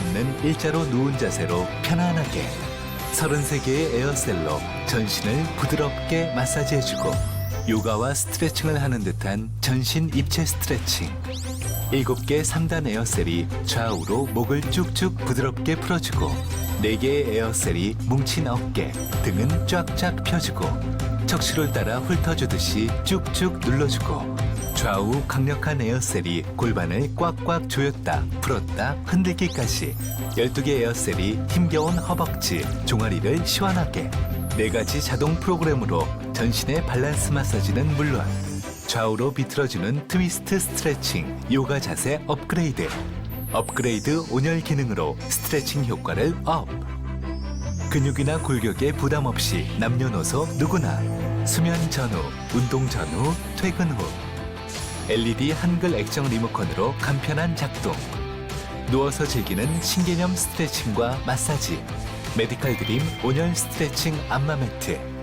없는 일자로 누운 자세로 편안하게 33개의 에어셀로 전신을 부드럽게 마사지해주고 요가와 스트레칭을 하는 듯한 전신 입체 스트레칭. 7개 3단 에어셀이 좌우로 목을 쭉쭉 부드럽게 풀어주고 4개의 에어셀이 뭉친 어깨, 등은 쫙쫙 펴주고 척추를 따라 훑어주듯이 쭉쭉 눌러주고 좌우 강력한 에어셀이 골반을 꽉꽉 조였다 풀었다 흔들기까지 12개 에어셀이 힘겨운 허벅지, 종아리를 시원하게 4가지 자동 프로그램으로 전신의 밸런스 마사지는 물론 좌우로 비틀어주는 트위스트 스트레칭, 요가 자세 업그레이드. 업그레이드 온열 기능으로 스트레칭 효과를 업. 근육이나 골격에 부담 없이 남녀노소 누구나 수면 전후, 운동 전후, 퇴근 후. LED 한글 액정 리모컨으로 간편한 작동. 누워서 즐기는 신개념 스트레칭과 마사지. 메디칼 드림 온열 스트레칭 안마 매트.